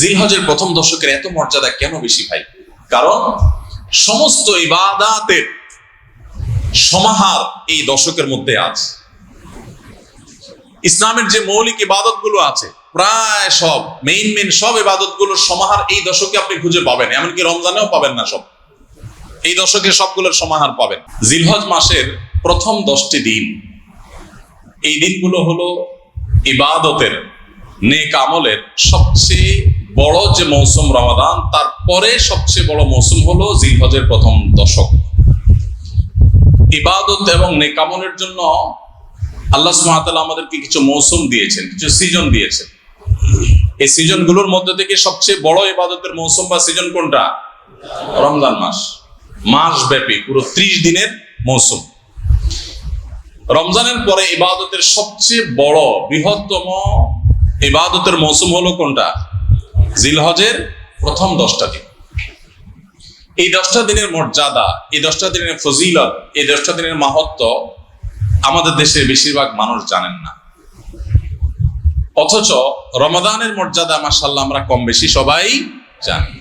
জিলহজের প্রথম দশকের এত মর্যাদা কেন বেশি ভাই? কারণ সমস্ত ইবাদাতের সমাহার এই দশকের মধ্যে আছে। ইসলামের যে মৌলিক ইবাদতগুলো আছে, প্রায় সব মেইন মেইন সব ইবাদত সমাহার এই দশকে আপনি খুঁজে পাবেন, এমনকি রমজানেও পাবেন না সব। এই দশকে সবগুলোর সমাহার পাবেন। জিলহজ মাসের প্রথম দশটি দিন, এই দিনগুলো হলো ইবাদতের, নেক আমলের সবচেয়ে বড় যে মৌসুম রমাদান তারপরে সবচেয়ে বড় মৌসুম হলো জিলহজের প্রথম দশক। ইবাদত এবং নেক আমলের জন্য আল্লাহ সুবহানাহু আমাদেরকে কিছু মৌসুম দিয়েছেন, কিছু সিজন দিয়েছেন। এই সিজনগুলোর মধ্যে থেকে সবচেয়ে বড় ইবাদতের মৌসুম বা সিজন কোনটা? রমজান মাস। মাস ব্যাপী পুরো ত্রিশ দিনের মৌসুম। রমজানের পরে ইবাদতের সবচেয়ে বড়, বৃহত্তম ইবাদতের মৌসুম হলো কোনটা? জিলহজের প্রথম দশটা দিন। এই দশটা দিনের মর্যাদা, এই দশটা দিনের ফজিলত, এই দশটা দিনের মাহাত্ম আমাদের দেশের বেশিরভাগ মানুষ জানেন না। অথচ রমাদানের মর্যাদা মাসাল্লাহ আমরা কম বেশি সবাই জানি।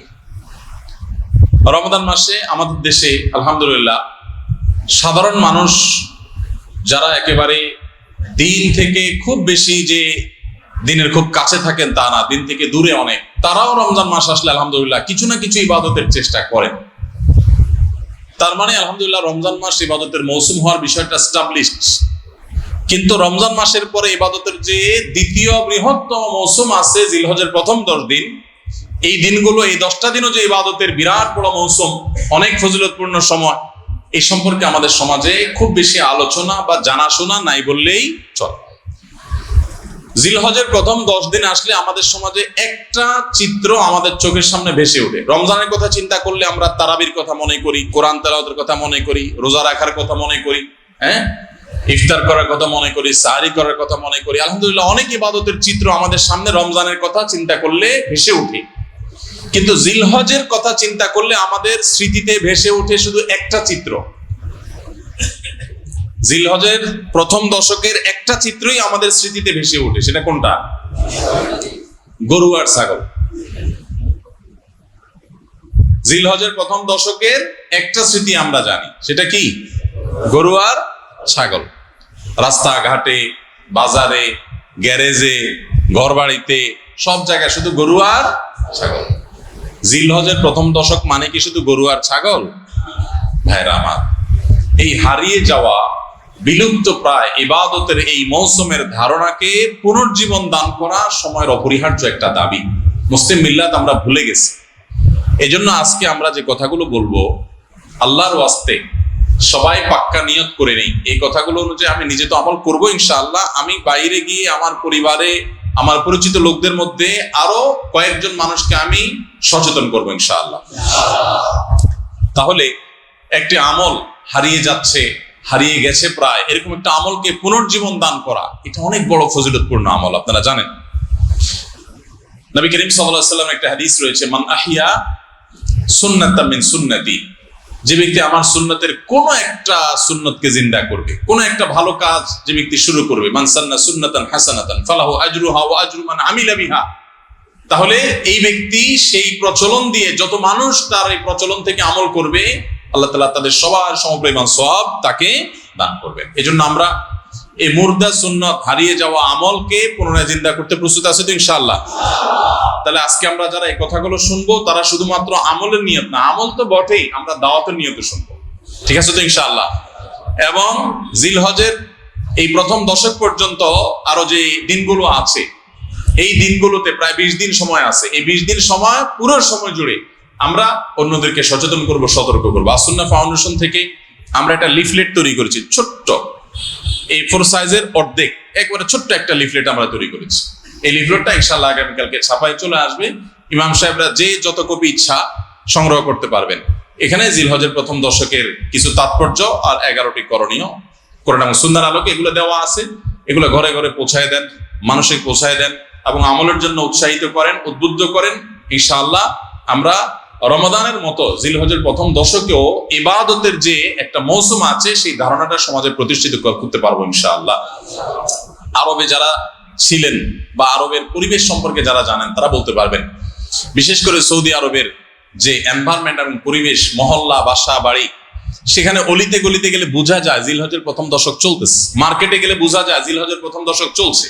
রমাদান মাসে আমাদের দেশে, আলহামদুলিল্লাহ, সাধারণ মানুষ যারা একেবারে দিন থেকে খুব বেশি যে দিনের খুব কাছে থাকেন তা না, দিন থেকে দূরে অনেক। তারাও রমজান মাস আসলে আলহামদুলিল্লাহ কিছু না কিছু ইবাদতের চেষ্টা করেন। তার মানে আলহামদুলিল্লাহ রমজান মাস ইবাদতের মৌসুম হওয়ার বিষয়টা স্টাবলিশড কিন্তু রমজান মাসের পরে ইবাদতের যে দ্বিতীয় বৃহত্তম মৌসুম আছে, জিলহজের প্রথম দশ দিন, এই দিনগুলো, এই দশটা দিনও যে ইবাদতের বিরাট বড় মৌসুম, অনেক ফজিলতপূর্ণ সময় এই সম্পর্কে আমাদের সমাজে খুব বেশি আলোচনা বা জানাশোনা নাই বললেই চলে। জিলহজের প্রথম দশ দিন আসলে আমাদের সমাজে একটা চিত্র আমাদের চোখের সামনে ভেসে ওঠে। রমজানের কথা চিন্তা করলে আমরা তারাবির কথা মনে করি, কোরআন তেলাওয়াতের কথা মনে করি, রোজা রাখার কথা মনে করি হ্যাঁ? ইফতার করার কথা মনে করি, সাহারি করার কথা মনে করি। আলহামদুলিল্লাহ অনেক ইবাদতের চিত্র আমাদের সামনে রমজানের কথা চিন্তা করলে ভেসে ওঠে। কিন্তু জিলহজের কথা চিন্তা করলে আমাদের স্মৃতিতে ভেসে ওঠে শুধু একটা চিত্র। জিলহজের প্রথম দশকের একটা চিত্রই আমাদের স্মৃতিতে ভেসে ওঠে, সেটা কোনটা? গরু আর ছাগল। জিলহজের প্রথম দশকের একটা স্মৃতি আমরা জানি, সেটা কি? গরু আর ছাগল। রাস্তাঘাটে, বাজারে, গ্যারেজে ঘর বাড়িতে সব জায়গায় শুধু গরু আর ছাগল। জিলহজের প্রথম দশক মানে কি শুধু গরু আর ছাগল? ভাইরা আমার, এই হারিয়ে যাওয়া বিলুপ্ত প্রায় ইবাদতের এই মৌসুমের ধারণাকে পুনর্জীবন দান করা সময়ের অপরিহার্য একটা দাবি। মুসলিম মিল্লাত আমরা ভুলে গেছি। এজন্য আজকে আমরা যে কথাগুলো বলব, আল্লাহর ওয়াস্তে সবাই পাক্কা নিয়ত করে নেই। এই কথাগুলো অনুযায়ী আমি নিজে তো আমল করব ইনশাআল্লাহ। আমি বাইরে গিয়ে আমার পরিবারে, আমার পরিচিত লোকদের মধ্যে আরও কয়েকজন মানুষকে আমি সচেতন করব ইনশাআল্লাহ। তাহলে একটি আমল হারিয়ে যাচ্ছে হারিয়ে গেছে প্রায়। এরকম একটা আমলকে পুনর্জীবন দান করা, এটা অনেক বড় ফজিলতপূর্ণ আমল, আপনারা জানেন। নবী করিম সাল্লাম একটা হাদিস রয়েছে, মান আহিয়া সুন্নাতাম মিন সুন্নতি যে ব্যক্তি আমার সুন্নতের কোন একটা সুন্নতকে জিন্দা করবে, কোন একটা ভালো কাজ যে ব্যক্তি শুরু করবে আজরু মান তাহলে এই ব্যক্তি সেই প্রচলন দিয়ে, যত মানুষ তার এই প্রচলন থেকে আমল করবে আল্লাহ তালা তাদের সবার সমপরিমাণ সব তাকে দান করবেন। এই আমরা এই মুর্দা সুন্নত হারিয়ে যাওয়া আমলকে পুনরায় জিন্দা করতে প্রস্তুত আছে তো ইনশাল্লাহ তাহলে আজকে আমরা যারা এই কথাগুলো শুনব, তারা শুধুমাত্র আমলের নিয়ত না, আমল তো বটেই, আমরা দাওয়াতের নিয়তে শুনব। ঠিক আছে তো ইনশাল্লাহ এবং জিলহজের এই প্রথম দশক পর্যন্ত আরও যে দিনগুলো আছে, এই দিনগুলোতে প্রায় বিশ দিন সময় আছে। এই বিশ দিন সময় পুরো সময় জুড়ে আমরা অন্যদেরকে সচেতন করব, সতর্ক করব। আসুন্না ফাউন্ডেশন থেকে আমরা একটা লিফলেট তৈরি করেছি, ছোট্ট। এই ফোর সাইজের অর্ধেক, একবারে ছোট্ট একটা লিফলেট আমরা তৈরি করেছি। এই লিফলেটটা ইনশাল্লাহ আগামীকালকে ছাপায় চলে আসবে। ইমাম সাহেবরা যে যত কপি ইচ্ছা সংগ্রহ করতে পারবেন। এখানে জিলহজের প্রথম দশকের কিছু তাৎপর্য আর এগারোটি করণীয়। করোনা সুন্দর আলোকে এগুলো দেওয়া আছে। এগুলো ঘরে ঘরে পৌঁছায় দেন মানসিক পৌঁছায় দেন এবং আমলের জন্য উৎসাহিত করেন, উদ্বুদ্ধ করেন। ইনশাআল্লাহ আমরা রমাদানের মতো জিলহজের প্রথম দশকেও ইবাদতের যে একটা মৌসুম আছে, সেই ধারণাটা সমাজে প্রতিষ্ঠিত করতে পারব ইনশাআল্লাহ। আরবে যারা ছিলেন বা আরবের পরিবেশ সম্পর্কে যারা জানেন, তারা বলতে পারবেন। বিশেষ করে সৌদি আরবের যে এনভায়রনমেন্ট এবং পরিবেশ, মহল্লা, বাসা, বাড়ি, সেখানে অলিতে গলিতে গেলে বোঝা যায় জিলহজের প্রথম দশক চলতেছে। মার্কেটে গেলে বোঝা যায় জিলহজের প্রথম দশক চলছে।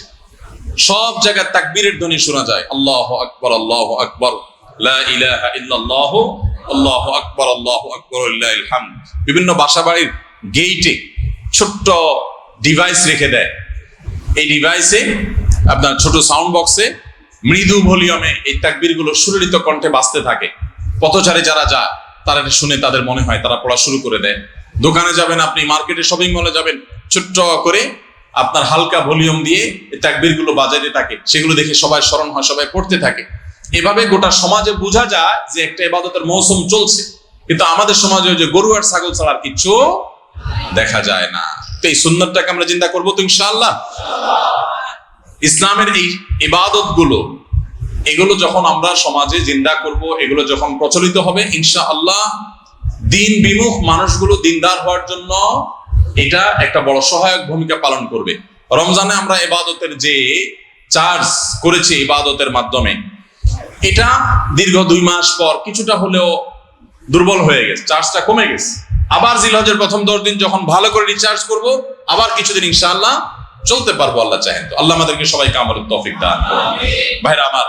সব জায়গায় তাকবীরের ধ্বনি শোনা যায়। আল্লাহ আকবর আল্লাহ আকবর। লা আকবর লিল্লাহিল বিভিন্ন বাসা বাড়ির গেইটে ছোট্ট ডিভাইস রেখে দেয়। এই ডিভাইসে আপনার ছোট সাউন্ড বক্সে মৃদু ভলিউমে এই তাকবীরগুলো সুললিত কণ্ঠে বাজতে থাকে। পথচারে যারা যায়, তারা শুনে তাদের মনে হয় তারা পড়া শুরু করে দেয়। দোকানে যাবেন আপনি, মার্কেটে শপিং মলে যাবেন, ছোট্ট করে আপনার হালকা ভলিউম দিয়ে এই তাকবীরগুলো বাজাইতে থাকে। সেগুলো দেখে সবাই স্মরণ হয়, সবাই পড়তে থাকে। এভাবে গোটা সমাজে বোঝা যায় যে একটা ইবাদতের মৌসুম চলছে। কিন্তু আমাদের সমাজে ওই যে গরু আর ছাগল ছাড়া কিছু দেখা যায় না। তো এই সুন্দরটাকে আমরা চিন্তা করব তো ইনশাআল্লাহ? ইসলামের এই ইবাদতগুলো এগুলো যখন আমরা সমাজে জিন্দা করব, এগুলো যখন প্রচলিত হবে ইনশা আল্লাহ দিন বিমুখ মানুষগুলো দিনদার হওয়ার জন্য এটা একটা বড় সহায়ক ভূমিকা পালন করবে। রমজানে আমরা ইবাদতের যে চার্জ করেছি ইবাদতের মাধ্যমে এটা দীর্ঘ দুই মাস পর কিছুটা হলেও দুর্বল হয়ে গেছে চার্জটা কমে গেছে। আবার জিলহজের প্রথম দশ দিন যখন ভালো করে রিচার্জ করব, আবার কিছুদিন ইনশাআল্লাহ চলতে পারব, আল্লাহ চাহেন তো। আল্লাহ আমাদেরকে সবাইকে আমার তৌফিক দান। ভাইরা আমার,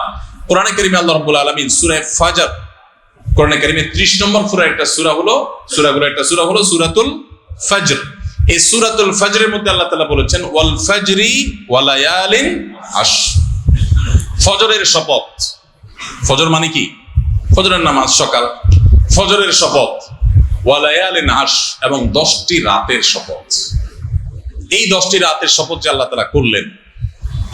কোরআনে কারিমে আল্লাহ রাব্বুল আলামিন সূরা ফাজর, কোরআনে কারিমে 30 নম্বর সূরা একটা সূরা হলো, সূরাগুলো একটা সূরা হলো সূরাতুল ফজর। এই সূরাতুল ফজরের মধ্যে আল্লাহ তাআলা বলেছেন, ওয়াল ফজরি ওয়ালায়ালিন আশ ফজরের শপথ। ফজর মানে কি? ফজরের নামাজ সকাল, ফজরের শপথ ওয়ালায়ালিন আশ এবং দশটি রাতের শপথ। এই দশটি রাতের শপথ যে আল্লাহ তালা করলেন,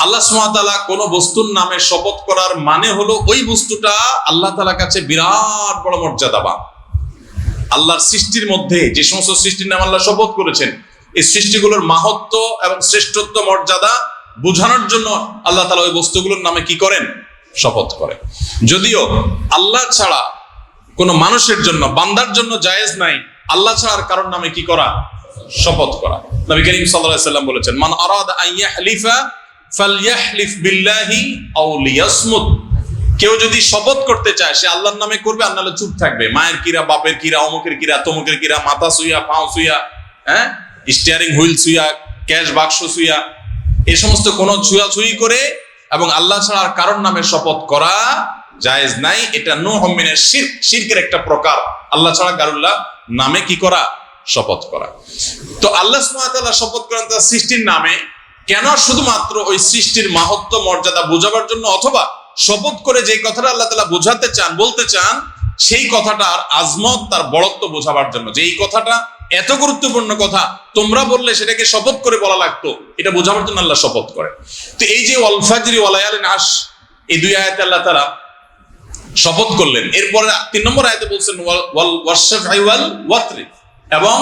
আল্লাহ সুমাতালা কোন বস্তুর নামে শপথ করার মানে হলো ওই বস্তুটা আল্লাহ তালার কাছে বিরাট বড় মর্যাদাবান। আল্লাহর সৃষ্টির মধ্যে যে সমস্ত সৃষ্টির নাম আল্লাহ শপথ করেছেন, এই সৃষ্টিগুলোর মাহাত্ম এবং শ্রেষ্ঠত্ব, মর্যাদা বোঝানোর জন্য আল্লাহ তালা ওই বস্তুগুলোর নামে কি করেন? শপথ করেন যদিও আল্লাহ ছাড়া কোনো মানুষের জন্য, বান্দার জন্য জায়েজ নাই, আল্লাহ ছাড়া আর কারোর নামে কি করা? শপথ করা। নবী করিম সাল্লাম বলেছেন, মান আরাদা আন ইয়াহলিফা ফালইয়াহলিফ বিল্লাহি আও কেউ যদি শপথ করতে চায়, সে আল্লাহর নামে করবে, আর নাহলে চুপ থাকবে। মায়ের কিরা, বাপের কিরা, অমুকের কিরা, তমুকের কিরা, মাথা সুইয়া পাও সুইয়া হ্যাঁ? স্টিয়ারিং হুইল সুইয়া ক্যাশ বাক্স সুইয়া এই সমস্ত কোন ছুঁয়াছুঁয়ি করে এবং আল্লাহ ছাড়া আর কারোর নামে শপথ করা জায়েজ নাই। এটা নো হমিনের শিরক শিরকের একটা প্রকার। আল্লাহ ছাড়া কারুল্লাহ নামে কি করা? শপথ করা। তো আল্লাহ তাআলা শপথ করেন তার সৃষ্টির নামে। কেন শুধুমাত্র ওই সৃষ্টির মাহাত্ম, মর্যাদা বোঝাবার জন্য? অথবা শপথ করে যে কথাটা আল্লাহ তালা বোঝাতে চান, বলতে চান, সেই কথাটার আজমত, তার বড়ত্ব বোঝাবার জন্য। যে এই কথাটা এত গুরুত্বপূর্ণ কথা, তোমরা বললে সেটাকে শপথ করে বলা লাগতো। এটা বোঝাবার জন্য আল্লাহ শপথ করে তো এই যে ওয়ালফাজরি ওয়ালায়ালিন আশ এই দুই আয়াতে আল্লাহ তাআলা শপথ করলেন। এরপরে তিন নম্বর আয়তে বলছেন এবং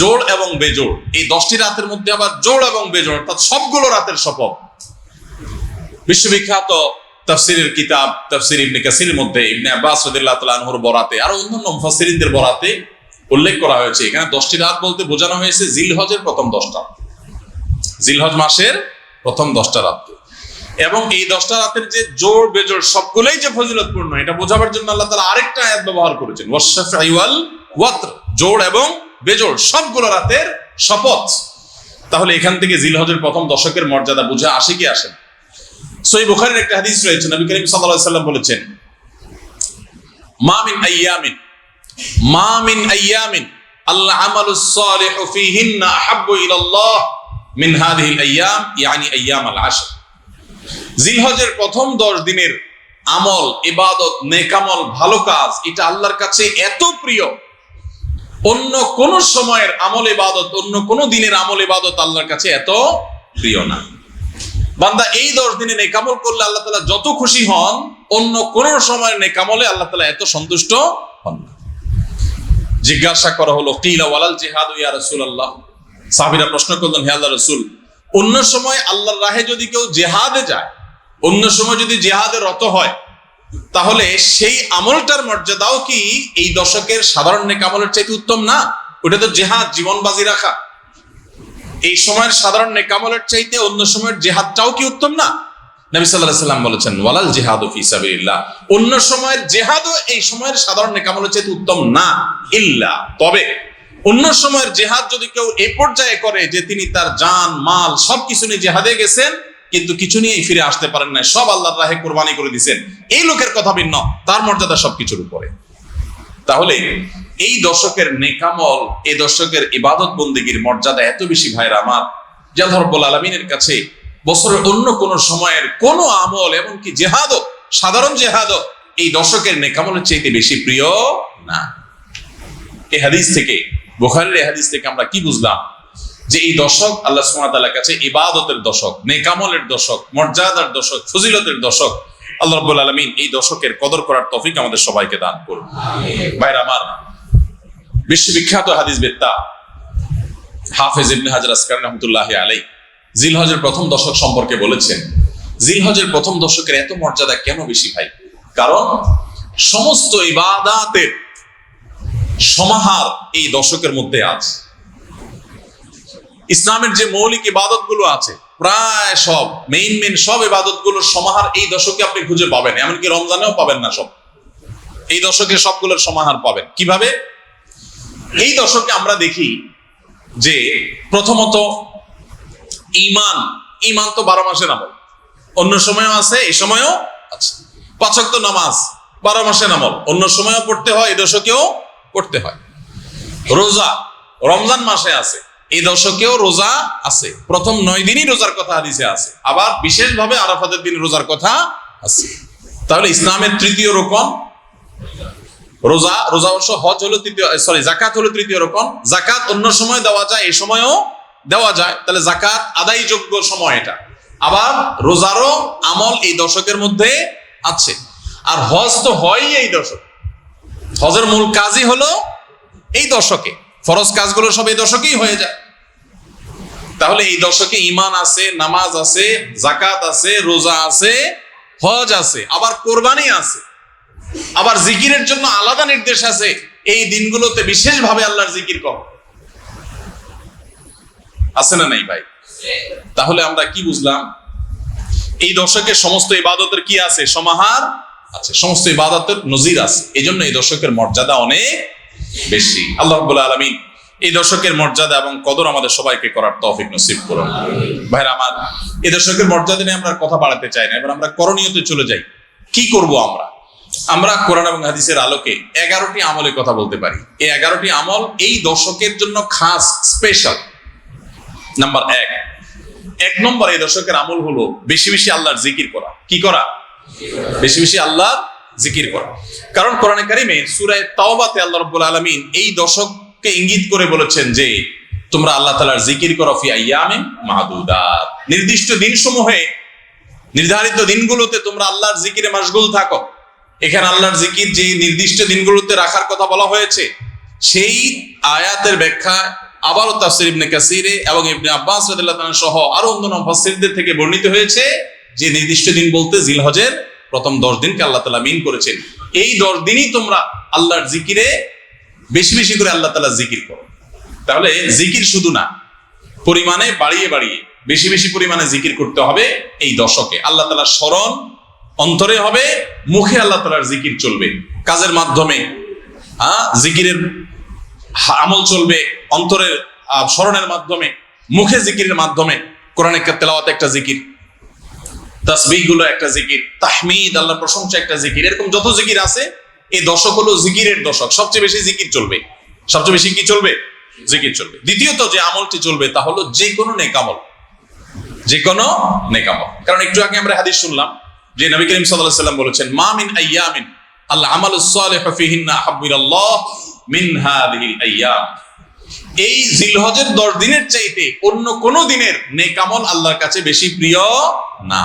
জোড় এবং বেজোড়। এই দশটি রাতের মধ্যে আবার জোড় এবং বেজোড়, অর্থাৎ সবগুলো রাতের শপথ। বিশ্ববিখ্যাত তাফসিরের কিতাব, তাফসির ইবনে কাসিরের মধ্যে, ইবনে আব্বাস রাদিয়াল্লাহু তাআলা আনহুর বরাতে, আর অন্যান্য মুফাসসিরিনদের বরাতে উল্লেখ করা হয়েছে। এখানে দশটি রাত বলতে বোঝানো হয়েছে জিলহজের প্রথম দশটা। জিলহজ মাসের প্রথম দশটা রাতকে এবং এই দশটা রাতের যে জোর বেজোর সবগুলোই যে ফজিলতপূর্ণ, এটা বোঝাবার জন্য আল্লাহ তাআলা আরেকটা আয়াত ব্যবহার করেছেন। ওয়াতর, জোর এবং বেজোর সবগুলো রাতের শপথ। তাহলে এখান থেকে জিলহজের প্রথম দশকের মর্যাদা বুঝে আসে কি আসে? সই বুখারীর একটা হাদিস রয়েছে, নবী করিম সাল্লাল্লাহু সাল্লাম বলেছেন, মা মিন আইয়ামিন জিলহজের প্রথম দশ দিনের আমল, ইবাদত, নেকামল, ভালো কাজ, এটা আল্লাহর কাছে এত প্রিয়। অন্য কোন সময়ের আমল, ইবাদত, অন্য কোন দিনের আমল, ইবাদত আল্লাহর কাছে এত প্রিয় না। বান্দা, এই দশ দিনে নেকামল করলে আল্লাহ তালা যত খুশি হন, অন্য কোন সময়ের নেকামলে আল্লাহ তালা এত সন্তুষ্ট হন না। জিজ্ঞাসা করা হলো, কিলা ওয়ালাল জিহাদ ইয়া রাসূলুল্লাহ? সাহাবীরা প্রশ্ন করলেন, হে আল্লাহ রাসূল, অন্য সময় আল্লাহর রাহে যদি কেউ জেহাদে যায়, অন্য সময় যদি জেহাদে রত হয়, তাহলে সেই আমলটার মর্যাদাও কি এই দশকের সাধারণ নেক আমলের চাইতে উত্তম না? ওটা তো জেহাদ জীবন বাজি রাখা। এই সময়ের সাধারণ নেকামলের চাইতে অন্য সময়ের জেহাদটাও কি উত্তম না? নবী সাল্লাম বলেছেন, ওয়ালাল জেহাদ ফি সাবিলিল্লাহ। অন্য সময়ের জেহাদও এই সময়ের সাধারণ নেকামলের চেয়ে উত্তম না তবে অন্য সময়ের জেহাদ যদি কেউ পর্যায়ে করে যে তিনি তার মাল সবকিছু নিয়ে জেহাদে গেছেন, কিন্তু কিছু নিয়েই ফিরে আসতে পারেন না সব আল্লাহর রাহে কোরবানি করে দিছেন এই লোকের কথা ভিন্ন, তার মর্যাদা সবকিছুর উপরে। তাহলে এই দশকের নেকামল এই দশকের ইবাদত বন্দিগির মর্যাদা এত বেশি ভাইরা আমার আল্লাহ রব্বুল আলমিনের কাছে বছরের অন্য কোন সময়ের কোন আমল, এমনকি জেহাদও, সাধারণ জেহাদও এই দশকের নেকামলের চাইতে বেশি প্রিয় না। এই হাদিস থেকে, বোখারের এই হাদিস থেকে আমরা কি বুঝলাম? যে এই দশক আল্লাহ সুমাতার কাছে ইবাদতের দশক, নেকামলের দশক, মর্যাদার দশক, ফজিলতের দশক, আল্লাহ রব্বুল আলমিন এই দশকের কদর করার তফিক আমাদের সবাইকে দান করুন। ভাইরা আমার বিশ্ববিখ্যাত হাদিস বেত্তা, হাফেজ ইবনে হাজার আসকার রহমতুল্লাহ আলাই জিলহজের প্রথম দশক সম্পর্কে বলেছেন, জিলহজের প্রথম দশকের এত মর্যাদা কেন বেশি ভাই? কারণ সমস্ত ইবাদাতের সমাহার এই দশকের মধ্যে আছে ইসলামের যে মৌলিক ইবাদতগুলো আছে, প্রায় সব মেইন মেইন সব ইবাদতগুলোর সমাহার এই দশকে আপনি খুঁজে পাবেন, এমনকি রমজানেও পাবেন না সব। এই দশকে সবগুলোর সমাহার পাবেন। কীভাবে? এই দশকে আমরা দেখি যে প্রথমত ইমান ইমান তো বারো মাসে আমল। অন্য সময়ও আছে, এই সময়ও আছে। পাচক তো নামাজ, বারো মাসে আমল। অন্য সময়ও পড়তে হয়, এই দশকেও পড়তে হয়। রোজা, রমজান মাসে আছে, এই দশকেও রোজা আছে। প্রথম নয় দিনই রোজার কথা হাদিসে আছে। আবার বিশেষভাবে আরাফাতের দিন রোজার কথা আছে। তাহলে ইসলামের তৃতীয় রকম রোজা রোজা অবশ্য হজ হলো তৃতীয় সরি জাকাত হলো তৃতীয় রকম জাকাত অন্য সময় দেওয়া যায়, এই সময়ও দেওয়া যায়, তাহলে জাকাত আদায় যোগ্য সময় এটা। আবার রোজারও আমল এই দশকের মধ্যে আছে। আর হজ তো হয়ই এই দশক। হজের মূল কাজই হলো এই দশকে। ফরজ কাজগুলো সব এই দশকেই হয়ে যায়। তাহলে এই দশকে ইমান আছে, নামাজ আছে জাকাত আছে, রোজা আছে, হজ আছে, আবার কোরবানি আছে। আবার জিকিরের জন্য আলাদা নির্দেশ আছে। এই দিনগুলোতে বিশেষভাবে আল্লাহর জিকির কর আছে না নাই ভাই? তাহলে আমরা কি বুঝলাম? এই দশকের সমস্ত ইবাদতের কি আছে? সমাহার আছে। সমস্ত ইবাদতের নজির আছে। এই জন্য এই দশকের মর্যাদা অনেক বেশি। আল্লাহ রাব্বুল আলামিন এই দশকের মর্যাদা এবং কদর আমাদের সবাইকে করার তৌফিক নসিব করুন। ভাইরা আমার, এই দশকের মর্যাদা নিয়ে আমরা কথা বাড়াতে চাই না, এবার আমরা করণীয়তে চলে যাই। কি করব আমরা? আমরা কোরআন এবং হাদিসের আলোকে এগারোটি আমলের কথা বলতে পারি। এই এগারোটি আমল এই দশকের জন্য খাস, স্পেশাল। নাম্বার এক। এক নম্বর এই দশকের আমল হলো বেশি বেশি আল্লাহর জিকির করা। কি করা? বেশি বেশি আল্লাহ জিকির করা। কারণ কোরআনে কারিমে সূরায়ে তাওবাতে আল্লাহ রাব্বুল আলামিন এই দশককে ইঙ্গিত করে বলেছেন যে, তোমরা আল্লাহ তাআলার জিকির করো ফি আইয়ামিন মাহদুদাত। নির্দিষ্ট দিন সমূহে নির্ধারিত দিনগুলোতে তোমরা আল্লাহর জিকিরে মাশগুল থাকো। এখানে আল্লাহর জিকির যে নির্দিষ্ট দিনগুলোতে রাখার কথা বলা হয়েছে, সেই আয়াতের ব্যাখ্যা আবারও তাফসির ইবনে কাসিরে এবং ইবনে আব্বাস রাদিয়াল্লাহু সহ আরও অন্যান্য মুফাসসিরদের থেকে বর্ণিত হয়েছে যে নির্দিষ্ট দিন বলতে জিলহজের প্রথম দশ দিনকে আল্লাহ তাআলা মিন করেছেন। এই দশ দিনই তোমরা আল্লাহর জিকিরে বেশি বেশি করে আল্লাহ তাআলা জিকির করো। তাহলে জিকির শুধু না, পরিমাণে বাড়িয়ে বাড়িয়ে বেশি বেশি পরিমাণে জিকির করতে হবে এই দশকে। আল্লাহ তাআলার স্মরণ অন্তরে হবে, মুখে আল্লাহ তাআলার জিকির চলবে। কাজের মাধ্যমে হ্যাঁ জিকিরের আমল চলবে অন্তরের স্মরণের মাধ্যমে, মুখে জিকিরের মাধ্যমে কোরআনের তেলাওয়াত একটা জিকির তাসবিহগুলো একটা জিকির, তাহমিদ, আল্লাহর প্রশংসা একটা জিকির, এরকম যত জিকির আছে, এই দশক হলো জিকিরের দশক। সবচেয়ে বেশি জিকির চলবে। সবচেয়ে বেশি কি চলবে? জিকির চলবে। দ্বিতীয়ত যে আমলটি চলবে তা হলো যে কোনো নেকামল যে কোনো নেকামল কারণ একটু আগে আমরা হাদিস শুনলাম যে নবী করিম সাল্লাল্লাহু আলাইহি সাল্লাম বলেছেন, মা মিন আইয়ামিন আল্লাহ আমালুস সালিহু ফিহিন্না আহাব্বু ইলাল্লাহ মিন হাদিহিল আইয়াম। এই জিলহজের দশ দিনের চাইতে অন্য কোন দিনের নেকামল আল্লাহর কাছে বেশি প্রিয় না।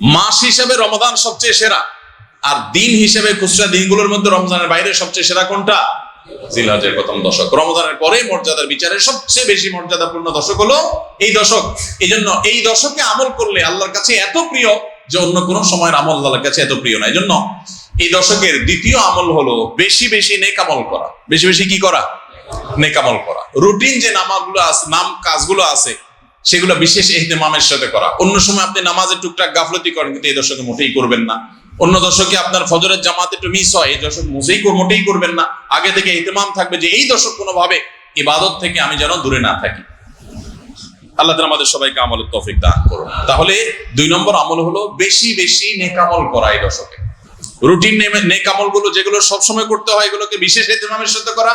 মাস হিসাবে রমজান সবচেয়ে সেরা। আর দিন হিসেবে খুচরা দিনগুলোর মধ্যে রমজানের বাইরে সবচেয়ে সেরা কোনটা? জিলহজের প্রথম দশক। রমজানের পরে মর্যাদার বিচারে সবচেয়ে বেশি মর্যাদাপূর্ণ দশক হলো এই দশক। এই জন্য এই দশকে আমল করলে আল্লাহর কাছে এত প্রিয় যে অন্য কোন সময়ের আমল আল্লাহর কাছে এত প্রিয় না। এই জন্য এই দশকের দ্বিতীয় আমল হলো বেশি বেশি নেকামল করা। বেশি বেশি কি করা? নেকামল করা। রুটিন যে নামাগুলো আছে নাম কাজগুলো আছে, সেগুলো বিশেষ এহতেমামের সাথে করা। অন্য সময় আপনি নামাজের টুকটাক গাফলতি করেন, কিন্তু এই দশকে মোটেই করবেন না। অন্য দশকে আপনার ফজরের জামাত একটু মিস হয়, এই দশক মোটেই মোটেই করবেন না। আগে থেকে এহতেমাম থাকবে যে এই দশক কোনোভাবে ইবাদত থেকে আমি যেন দূরে না থাকি। আল্লাহ তাআলা আমাদের সবাইকে আমলের তৌফিক দান করুন। তাহলে দুই নম্বর আমল হলো বেশি বেশি নেকামল করা এই দশকে রুটিন নেকামলগুলো যেগুলো সবসময় করতে হয়, এগুলোকে বিশেষ এহতেমামের সাথে করা।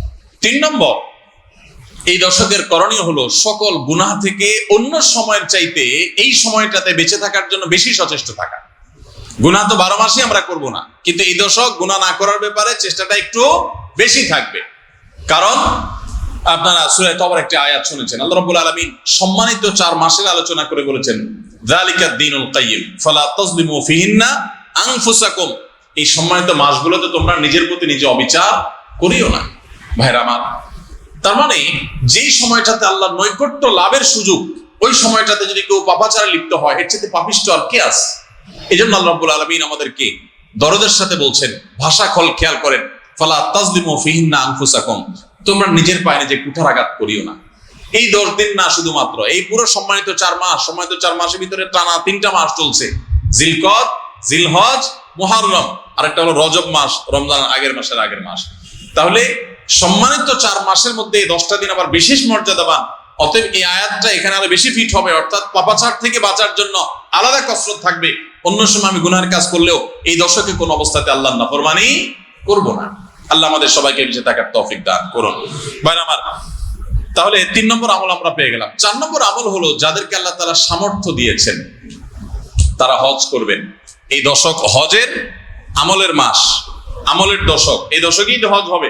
তিন নম্বর, এই দশকের করণীয় হলো সকল গুনাহ থেকে অন্য সময়ের চাইতে এই সময়টাতে বেঁচে থাকার জন্য বেশি সচেষ্ট থাকা। গুনাহ তো বারো মাসই আমরা করব না, কিন্তু এই দশক গুনাহ না করার ব্যাপারে চেষ্টাটা একটু বেশি থাকবে। কারণ, আপনারা সূরা তবর একটা আয়াত শুনেছেন, আল্লাহ রাব্বুল আলামিন সম্মানিত চার মাসের আলোচনা করে বলেছেন, যালিকা দ্বীনুল কাইয়্যিম, ফালা তাজলিমু ফিহিন্না আনফুসাকুম। এই সম্মানিত মাসগুলোতে তোমরা নিজের প্রতি নিজে অবিচার করিও না। ভাইরা আমার, তার মানে যেই সময়টাতে আল্লাহ নৈকট্য লাভের সুযোগ, ওই সময়টাতে যদি কেউ পাপাচারে লিপ্ত হয়, এর চেয়ে পাপিষ্ট আর কে আছে? এই জন্য আল্লাহ রাব্বুল আলামিন আমাদেরকে দরদের সাথে বলছেন, ভাষা খল খেয়াল করেন, ফালা তাজলিমু ফিহিন্না আনফুসাকুম, তোমরা নিজের পায়ে নিজে কুঠারাঘাত করিও না। এই দশ দিন না শুধুমাত্র, এই পুরো সম্মানিত চার মাস, সম্মানিত চার মাসের ভিতরে টানা তিনটা মাস চলছে। জিলকদ, জিলহজ, মুহাররম, আরেকটা হলো রজব মাস রমজান আগের মাসের আগের মাস। তাহলে সম্মানিত চার মাসের মধ্যে এই দশটা দিন আবার বিশেষ মর্যাদাবান। অতএব এই আয়াতটা এখানে আরও বেশি ফিট হবে, অর্থাৎ পাপাচার থেকে বাঁচার জন্য আলাদা কসরত থাকবে। অন্য সময় আমি গুনার কাজ করলেও এই দশকে কোন অবস্থাতে আল্লাহ নাফরমানি করব না। আল্লাহ আমাদের সবাইকে বেঁচে থাকার তৌফিক দান করুন। ভাই আমার, তাহলে তিন নম্বর আমল আমরা পেয়ে গেলাম। চার নম্বর আমল হলো যাদেরকে আল্লাহ তারা সামর্থ্য দিয়েছেন, তারা হজ করবেন। এই দশক হজের আমলের মাস, আমলের দশক। এই দশকেই হজ হবে।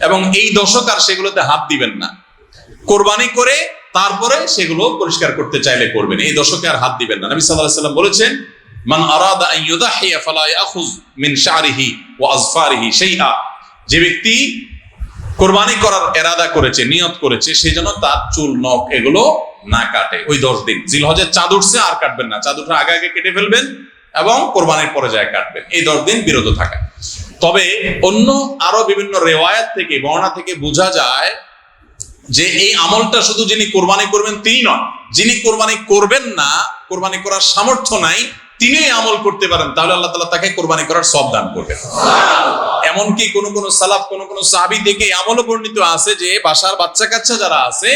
এবং এই দশক আর সেগুলোতে হাত দিবেন না। কোরবানি করে তারপরে সেগুলো পরিষ্কার করতে চাইলে করবেন। এই দশকে আর হাত দিবেন না। নবী আলাইহি সাল্লাম বলেছেন যে ব্যক্তি কোরবানি করার এরাদা করেছে, নিয়ত করেছে সেই জন্য তার চুল, নখ এগুলো না কাটে। ওই দশ দিন। জিলহজের চাঁদ উঠছে, আর কাটবেন না। চাঁদ আগে আগে কেটে ফেলবেন এবং কোরবানির পরে যায় কাটবেন। এই দশ দিন বিরত থাকা তবে অন্য আরও বিভিন্ন রেওয়ায়াত থেকে বর্ণা থেকে বোঝা যায় যে এই আমলটা শুধু যিনি কোরবানি করবেন তিনি নন, যিনি কোরবানি করবেন না, কোরবানি করার সামর্থ্য নাই, তিনি আমল করতে পারেন, তাহলে আল্লাহ তালা তাকে কোরবানি করার সব দান করবেন। এমনকি কোন কোন সালাফ, কোন কোন সাহাবি থেকে আমলও বর্ণিত আছে যে বাসার বাচ্চা কাচ্চা যারা আছে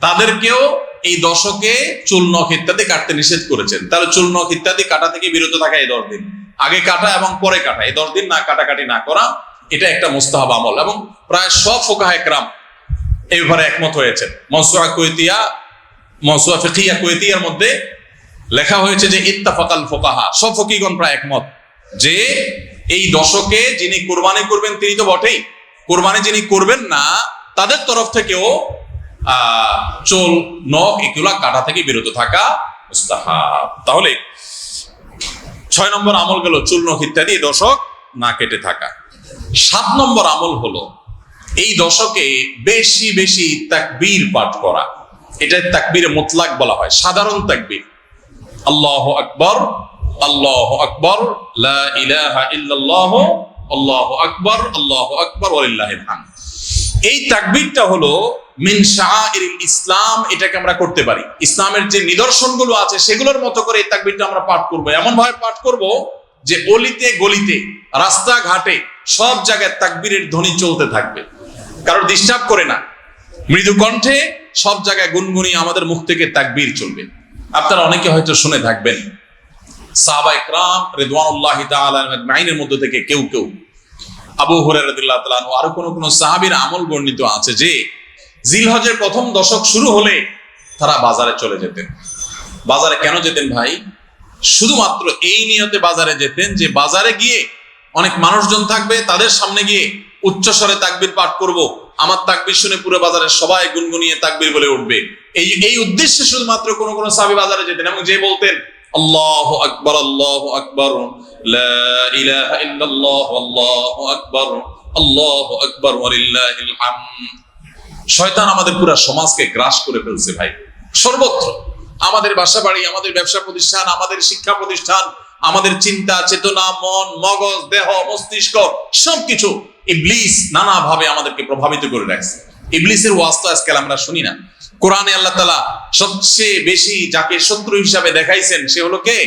তাদেরকেও এই দশকে চুল নখ ইত্যাদি কাটতে নিষেধ করেছেন। তাহলে চুল নখ ইত্যাদি কাটা থেকে বিরত থাকা এই দশ দিন। আগে কাটা এবং পরে কাটা। এই দশ দিন না কাটাকাটি না করা, এটা একটা মুস্তাহাব আমল। এবং প্রায় সব ফোকাহ একরাম এই ব্যাপারে একমত হয়েছেন। মনসুয়া কুয়েতিয়া মনসুয়া ফিকিয়া কুয়েতিয়ার মধ্যে লেখা হয়েছে যে ইত্তাফাকাল ফোকাহা। সব ফকিগণ প্রায় একমত যে এই দশকে যিনি কোরবানি করবেন, তিনি তো বটেই। কোরবানি যিনি করবেন না, তাদের তরফ থেকেও চোল, নখ এগুলা কাটা থেকে বিরত থাকা তাহলে ছয় নম্বর আমল গেল চুল, নখ ইত্যাদি দশক না কেটে থাকা। সাত নম্বর আমল হলো এই দশকে বেশি বেশি তাকবীর পাঠ করা। এটা তাকবীরে মুতলাক বলা হয়, সাধারণ তাকবীর। আল্লাহ আকবর আল্লাহ আকবর আল্লাহ আকবর আল্লাহ আকবর এই তাকবীরটা হলো মিন শাআইরিল ইসলাম, এটাকে আমরা করতে পারি। ইসলামের যে নিদর্শনগুলো আছে, সেগুলোর মতো করে এই তাকবীরটা আমরা পাঠ করব। এমন ভাবে পাঠ করব যে অলিতে, গলিতে, রাস্তাঘাটে, সব জায়গায় তাকবীরের ধ্বনি চলতে থাকবে। কারোর ডিস্টার্ব করে না। মৃদু কণ্ঠে সব জায়গায় গুনগুনি আমাদের মুখ থেকে তাকবীর চলবে। আপনারা অনেকে হয়তো শুনে থাকবেন, সাহাবা ইকরাম রিদওয়ানুল্লাহি তাআলা আজমাইনের মধ্যে থেকে কেউ কেউ, আবু হুরায়রা রাদিয়াল্লাহু তাআলা আরও কোন কোন সাহাবীর আমল বর্ণিত আছে যে জিলহজের প্রথম দশক শুরু হলে তারা বাজারে চলে যেতেন। বাজারে কেন যেতেন ভাই? শুধুমাত্র এই নিয়তে বাজারে যেতেন যে বাজারে গিয়ে অনেক মানুষজন থাকবে, তাদের সামনে গিয়ে উচ্চস্বরে তাকবির পাঠ করব, আমার তাকবির শুনে পুরো বাজারে সবাই গুনগুনিয়ে তাকবির বলে উঠবে। এই এই উদ্দেশ্যে শুধুমাত্র কোন কোন সাহাবী বাজারে যেতেন এবং যে বলতেন, আল্লাহ আকবর আল্লাহ আকবর আল্লাহু আকবর আল্লাহু আকবর শয়তান আমাদের পুরো সমাজকে গ্রাস করে ফেলছে ভাই। সর্বত্র। আমাদের বাসা বাড়ি আমাদের ব্যবসা প্রতিষ্ঠান, আমাদের শিক্ষা প্রতিষ্ঠান, আমাদের চিন্তা, চেতনা, মন, মগজ, দেহ, মস্তিষ্ক, সবকিছু ইবলিস নানা ভাবে আমাদেরকে প্রভাবিত করে রাখছে। ইবলিসের ওয়াজ তো আজকাল আমরা শুনি না। কোরআনে আল্লাহ তালা সবচেয়ে বেশি যাকে শত্রু হিসাবে দেখাইছেন সে হলো কে?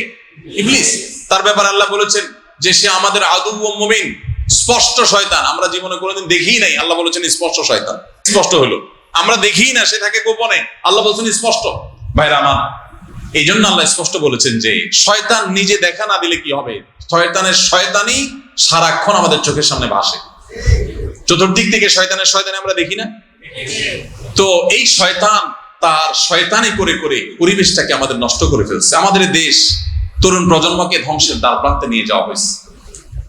ইবলিস। তার ব্যাপারে আল্লাহ বলেছেন যে সে আমাদের আদু ও মুমিন, স্পষ্ট শয়তান। আমরা জীবনে কোনোদিন দেখি নাই। আল্লাহ বলেছেন স্পষ্ট শয়তান। স্পষ্ট হলো আমরা দেখি না, সে থাকে গোপনে। আল্লাহ বলছেন স্পষ্ট। ভাইরা আমার এই জন্য আল্লাহ স্পষ্ট বলেছেন যে, শয়তান নিজে দেখা না দিলে কি হবে? শয়তানের শয়তানি সারাক্ষণ আমাদের চোখের সামনে ভাসে। চতুর্দিক থেকে শয়তানের শয়তানি আমরা দেখি না? তো এই শয়তান তার শয়তানি করে করে পরিবেশটাকে আমাদের নষ্ট করে ফেলছে। আমাদের দেশ তরুণ প্রজন্মকে ধ্বংসের দ্বার প্রান্তে নিয়ে যাওয়া হয়েছে।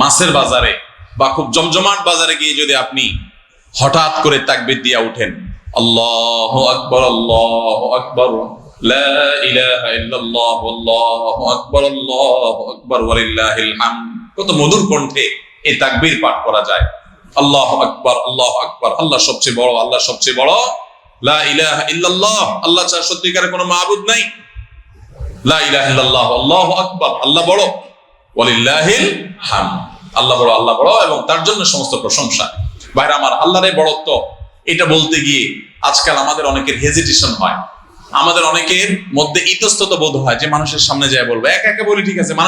মাছের বাজারে বা খুব জমজমাট বাজারে গিয়ে যদি আপনি হঠাৎ করে তাকবির দিয়া উঠেন, আল্লাহ আকবর আল্লাহ আকবর কত মধুর কণ্ঠে এই তাকবীর পাঠ করা যায়। আল্লাহ আকবার আল্লাহ আকবার, আল্লাহ সবচেয়ে বড়, আল্লাহ সবচেয়ে বড়, লা ইলাহা ইল্লাল্লাহ, আল্লাহ ছাড়া সত্যিকারের কোনো মাবুদ নাই। লা ইলাহা ইল্লাল্লাহ, আল্লাহু আকবার, আল্লাহ বড় হাম আল্লাহ বড় আল্লাহ বড় এবং তার জন্য সমস্ত প্রশংসা। ভাইরা, আমার আল্লাহরে বড়ত্ব। এটা বলতে গিয়ে আজকাল আমাদের অনেকের হেজিটেশন হয়। আমাদের অনেকের মধ্যে ইতস্তত বোধ হয় যে মানুষের সামনে যায় বলব, একা একে বলি ঠিক আছে